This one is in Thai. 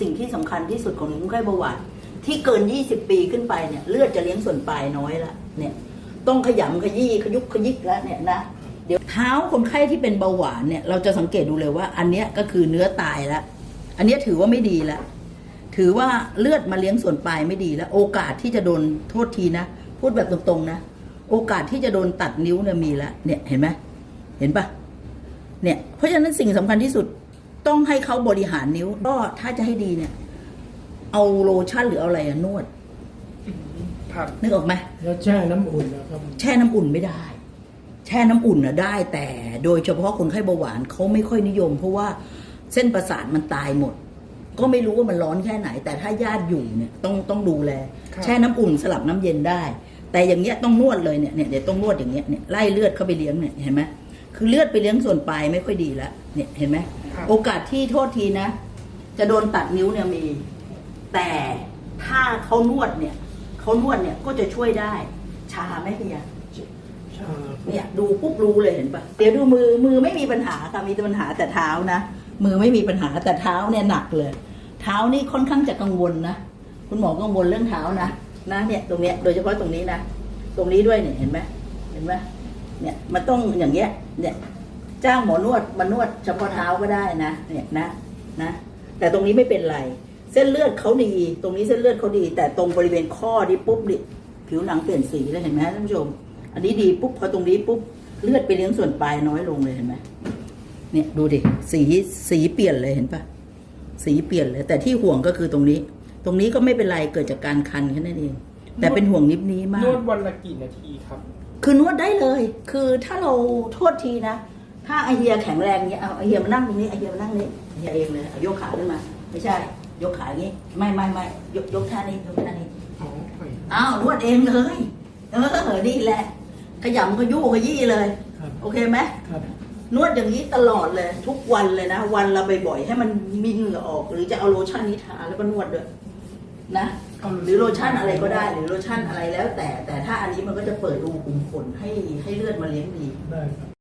สิ่งที่สำคัญที่สุดของคนไข้เบาหวานที่เกิน 20 ปีขึ้นไปเนี่ยเลือดจะเลี้ยงส่วนปลายน้อยละเนี่ยต้องขยำขยี้ขยุกขยิกแล้วเนี่ยนะเดี๋ยวเท้าคนไข้ที่เป็นเบาหวานเนี่ยเราจะสังเกตดูเลยว่า อันเนี้ยก็คือเนื้อตายแล้วอันเนี้ยถือว่าไม่ดีแล้วถือว่าเลือดมาเลี้ยงส่วนปลายไม่ดีแล้ว โอกาสที่จะโดนโทษทีนะ พูดแบบตรงๆนะ โอกาสที่จะโดนตัดนิ้วเนี่ยมีแล้วเนี่ยเห็นไหมเห็นปะเนี่ยเพราะฉะนั้นสิ่งสำคัญที่สุด ต้องให้เขาบริหารนิ้ว ก็ถ้าจะให้ดีเนี่ย เอาโลชั่นหรือเอาอะไรอะนวดครับนึกออกไหมแล้วแช่น้ำอุ่นนะครับแช่น้ำอุ่นไม่ได้ แช่น้ำอุ่นน่ะได้แต่โดยเฉพาะคนไข้เบาหวานเขาไม่ค่อยนิยม เพราะว่าเส้นประสาทมันตายหมด ก็ไม่รู้ว่ามันร้อนแค่ไหน แต่ถ้าญาติอยู่เนี่ยต้องต้องดูแลแช่น้ำอุ่นสลับน้ำเย็นได้ แต่อย่างเงี้ยต้องนวดเลยเนี่ยเนี่ยเดี๋ยวต้องนวดอย่างเงี้ยเนี่ยไล่เลือดเข้าไปเลี้ยงเนี่ยเห็นไหมคือเลือดไปเลี้ยงส่วนปลายไม่ค่อยดีแล้วเนี่ยเห็นไหมครับ โอกาสที่โทษทีนะ จะโดนตัดนิ้วเนี่ยมี แต่ถ้าเขานวดเนี่ยเขานวดเนี่ยก็จะช่วยได้ ชาไหมพี่ยาชาเนี่ยดูปุ๊บรู้เลยเห็นปะเดี๋ยวดูมือมือไม่มีปัญหาค่ะมีแต่ปัญหาแต่เท้านะมือไม่มีปัญหาแต่เท้าเนี่ยหนักเลย เท้านี่ค่อนข้างจะกังวลนะคุณหมอกังวลเรื่องเท้านะนะเนี่ยตรงเนี้ยโดยเฉพาะตรงนี้นะตรงนี้ด้วยเนี่ยเห็นไหมเห็นไหมเนี่ยมันต้องอย่างเงี้ยเนี่ย จ้างหมอนวดมานวดเฉพาะเท้าก็ได้นะเนี่ยนะนะ แต่ตรงนี้ไม่เป็นไร เส้นเลือดเขาดี ตรงนี้เส้นเลือดเขาดี แต่ตรงบริเวณข้อนี่ปุ๊บนี่ผิวหนังเปลี่ยนสีเลยเห็นไหมท่านผู้ชม อันนี้ดีปุ๊บพอตรงนี้ปุ๊บเลือดไปเลี้ยงส่วนปลายน้อยลงเลยเห็นไหมเนี่ยดูดิสีสีเปลี่ยนเลยเห็นปะสีเปลี่ยนเลย แต่ที่ห่วงก็คือตรงนี้ ตรงนี้ก็ไม่เป็นไรเกิดจากการคันแค่นั้นเอง แต่เป็นห่วงนิบนี้มานกวดวันละกี่นาทีครับ คือนวดได้เลย คือถ้าเราโทษทีนะ ถ้าไอเฮียแข็งแรงเนี้ยเอาไอเฮียมานั่งตรงนี้ไอเฮียมานั่งนี้ไอเฮียเองเลยเอายกขาขึ้นมา ไม่ใช่ ยกขาอย่างนี้ ไม่ไม่ไม่ยกยกท่านี้ยกท่านี้อ๋อไปอ้าวนวดเองเลยเออนี่แหละ ขยำขยุขยี้เลยครับโอเคไหมครับนวดอย่างนี้ตลอดเลย ทุกวันเลยนะ วันละบ่อยๆให้มันมีเหงื่อออก หรือจะเอาโลชั่นนี้ทาแล้วก็นวดด้วยนะหรือโลชั่นอะไรก็ได้ หรือโลชั่นอะไรแล้วแต่แต่ถ้าอันนี้มันก็จะเปิดรูขุมขนให้ให้เลือดมาเลี้ยงดีได้ครับ